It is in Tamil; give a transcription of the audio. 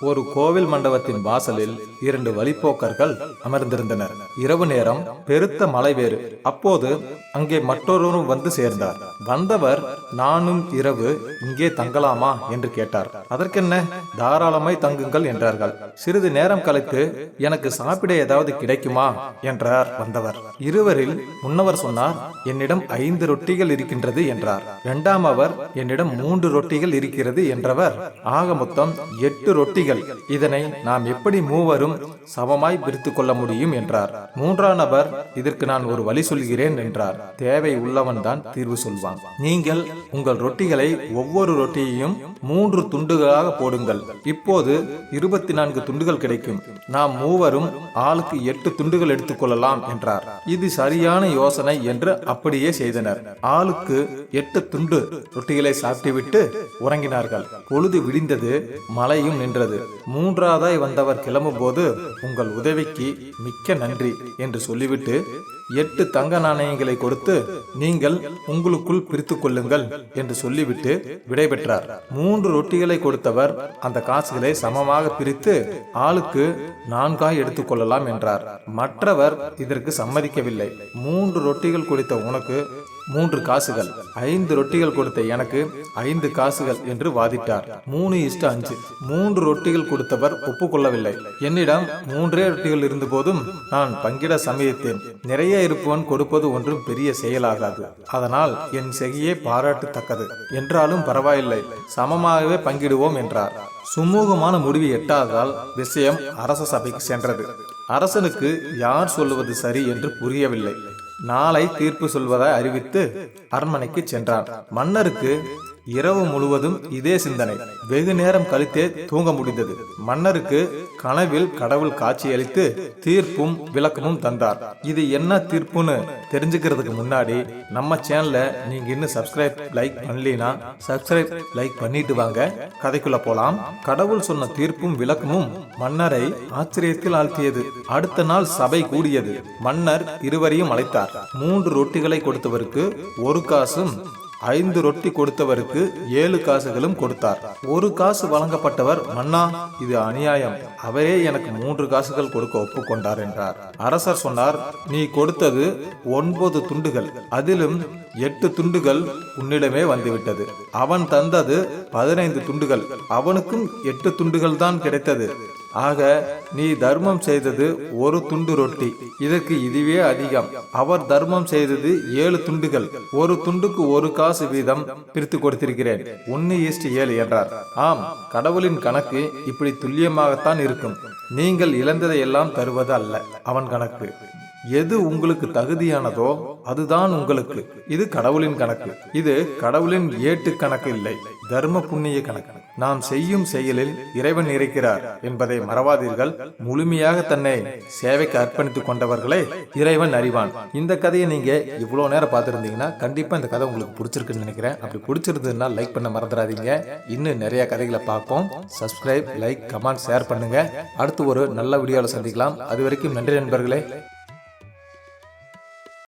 ஒரு கோவில் மண்டபத்தின் வாசலில் இரண்டு வழிப்போக்கர்கள் அமர்ந்திருந்தனர். இரவு நேரம் பெருத்த மழை வேறு. அப்போது அங்கே மற்றொருவரும் வந்து சேர்ந்தார். வந்தவர் நானும் இரவு இங்கே தங்கலாமா? என்று கேட்டார். அதற்கென்ன? தாராளமாய் தங்குங்கள் என்றார்கள். சிறிது நேரம் கழித்து எனக்கு சாப்பிட ஏதாவது கிடைக்குமா? என்றார் வந்தவர். இருவரில் முன்னவர் சொன்னார் என்னிடம் ஐந்து ரொட்டிகள் இருக்கின்றது என்றார். இரண்டாம் அவர் என்னிடம் மூன்று ரொட்டிகள் இருக்கிறது என்றவர் ஆக மொத்தம் எட்டு ரொட்டிகள் இதனை நாம் எப்படி மூவரும் சமமாய் பிரித்து கொள்ள முடியும் என்றார். மூன்றாம் நபர் இதற்கு நான் ஒரு வழி சொல்கிறேன் என்றார். தேவை உள்ளவன் தான் தீர்வு சொல்வான். நீங்கள் உங்கள் ரொட்டிகளை ஒவ்வொரு ரொட்டியையும் மூன்று துண்டுகளாக போடுங்கள். இப்போது இருபத்தி நான்கு துண்டுகள் கிடைக்கும். நாம் மூவரும் ஆளுக்கு எட்டு துண்டுகள் எடுத்துக்கொள்ளலாம் என்றார். இது சரியான யோசனை என்று அப்படியே செய்தனர். ஆளுக்கு எட்டு துண்டு ரொட்டிகளை சாப்பிட்டுவிட்டு உறங்கினார்கள். பொழுது விடிந்தது மழையும் நின்றது. மூன்றாவதாய் வந்தவர் கிளம்பும் போது உங்கள் உதவிக்கு மிக்க நன்றி என்று சொல்லிவிட்டு எட்டு தங்க நாணயங்களை கொடுத்து நீங்கள் உங்களுக்குள் பிரித்துக் கொள்ளுங்கள் என்று சொல்லிவிட்டு விடைபெற்றார். மூன்று ரொட்டிகளை கொடுத்தவர் அந்த காசுகளை சமமாக பிரித்து ஆளுக்கு நான்காய் எடுத்துக்கொள்ளலாம் என்றார். மற்றவர் இதற்கு சம்மதிக்கவில்லை. மூன்று ரொட்டிகள் கொடுத்த உனக்கு மூன்று காசுகள். ஐந்து ரொட்டிகள் கொடுத்த எனக்கு ஐந்து காசுகள் என்று வாதிட்டார். மூணு இஷ்ட அஞ்சு. மூன்று ரொட்டி ரொட்டிகள் கொடுத்தவர் ஒப்புக்கொள்ளவில்லை. என்னிடம் மூன்றே ரொட்டிகள் இருந்த போதும் நான் பங்கிட சமயத்தேன். நிறைய இருப்பவன் கொடுப்பது ஒன்றும் பெரிய செயலாகாது. அதனால் என் செய்கையே பாராட்டத்தக்கது. என்றாலும் பரவாயில்லை. சமமாகவே பங்கிடுவோம் என்றார். சுமூகமான முடிவு எட்டாததால் விஷயம் அரச சபைக்கு சென்றது. அரசனுக்கு யார் சொல்லுவது சரி என்று புரியவில்லை. நாளை தீர்ப்பு சொல்வதை அறிவித்து அரண்மனைக்கு சென்றான். மன்னருக்கு இரவு முழுவதும் இதே சிந்தனை. வெகு நேரம் கழித்தே தூங்க முடிந்தது. மன்னருக்கு கனவில் கடவுள் காட்சியளித்து தீர்ப்பும் விளக்கமும் தந்தார். இது என்ன தீர்ப்புன்னு தெரிஞ்சுக்கிறதுக்கு முன்னாடி நம்ம சேனலை நீங்க இன்னும் சப்ஸ்கிரைப் லைக் பண்ணலனா சப்ஸ்கிரைப் லைக் பண்ணிட்டு வாங்க. கதைக்குள்ள போலாம். கடவுள் சொன்ன தீர்ப்பும் விளக்கமும் மன்னரை ஆச்சரியத்தில் ஆழ்த்தியது. அடுத்த நாள் சபை கூடியது. மன்னர் இருவரையும் அழைத்தார். மூன்று ரொட்டிகளை கொடுத்தவருக்கு ஒரு காசும் ஐந்து ரொட்டி கொடுத்தவருக்கு ஏழு காசுகளும் கொடுத்தார். ஒரு காசு வழங்கப்பட்டவர் மன்னா இது அநியாயம். அவரே எனக்கு மூன்று காசுகள் கொடுக்க ஒப்புக்கொண்டார் என்றார். அரசர் சொன்னார் நீ கொடுத்தது ஒன்பது துண்டுகள். அதிலும் எட்டு துண்டுகள் உன்னிடமே வந்துவிட்டது. அவன் தந்தது பதினைந்து துண்டுகள். அவனுக்கும் எட்டு துண்டுகள் தான் கிடைத்தது. ஆக நீ தர்மம் செய்தது ஒரு துண்டு ரொட்டி. இதற்கு இதுவே அதிகம். அவர் தர்மம் செய்தது ஏழு துண்டுகள். ஒரு துண்டுக்கு ஒரு காசு வீதம் பிரித்து கொடுத்திருக்கிறேன். ஒன்னு ஈஸ்ட் ஏழு என்றார். ஆம் கடவுளின் கணக்கு இப்படி துல்லியமாகத்தான் இருக்கும். நீங்கள் இழந்ததை எல்லாம் தருவது அல்ல அவன் கணக்கு. எது உங்களுக்கு தகுதியானதோ அதுதான் உங்களுக்கு. இது கடவுளின் கணக்கு. இது கடவுளின் ஏட்டு கணக்கு இல்லை தர்ம புண்ணிய கணக்கு. நாம் செய்யும் செயலில் இறைவன் இருக்கிறார் என்பதை மறவாதீர்கள். முழுமையாக தன்னை சேவைக்கு அர்ப்பணித்துக் கொண்டவர்களே இறைவன் அறிவான். இந்த கதையை நீங்க இவ்வளவு நேரம் பார்த்துருந்தீங்கன்னா கண்டிப்பா இந்த கதை உங்களுக்கு பிடிச்சிருக்குன்னு நினைக்கிறேன். அப்படி பிடிச்சிருந்ததுன்னா லைக் பண்ண மறந்துடாதீங்க. இன்னும் நிறைய கதைகளை பார்ப்போம். சப்ஸ்கிரைப் லைக் கமெண்ட் ஷேர் பண்ணுங்க. அடுத்து ஒரு நல்ல வீடியோவில் சந்திக்கலாம். அது வரைக்கும் நன்றி நண்பர்களே.